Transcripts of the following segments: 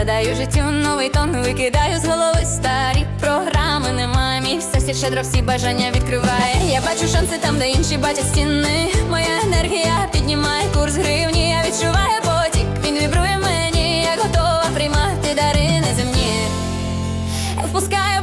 Надаю життю новий тон, викидаю з голови старі програми. Немає мій сіль щедро всі бажання відкриває. Я бачу шанси там, де інші бачать стіни. Моя енергія піднімає курс гривні. Я відчуваю потік, він вібрує мені. Я готова приймати дари неземні. Впускаю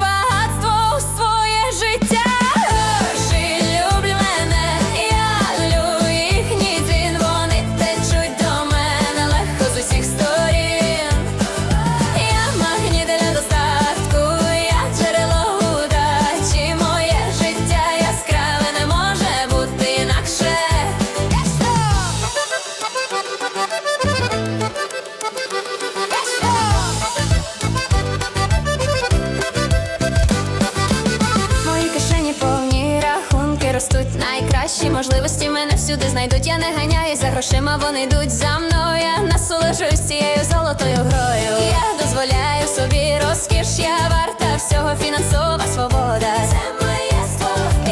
рахунки ростуть найкращі можливості мене всюди знайдуть. Я не ганяюсь за грошима, вони йдуть за мною. Я насолоджуюсь цією золотою грою. Я дозволяю собі розкіш, я варта всього фінансова свобода. Це моє.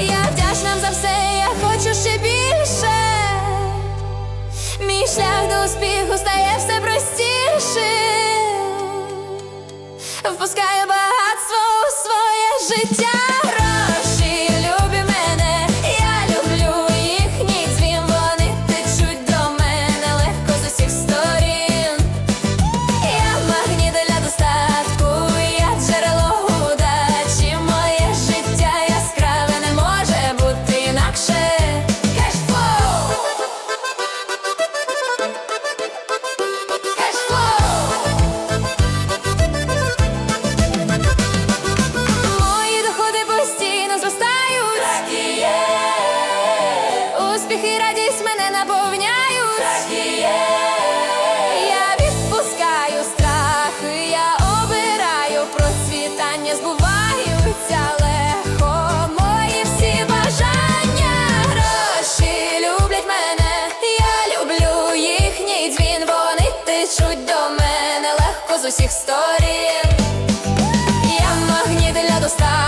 Я вдячна за все, я хочу ще більше. Мій шлях до успіху стає все простішим. Впускаю багатство у своє життя. З усіх сторін. Я магніт для достатку,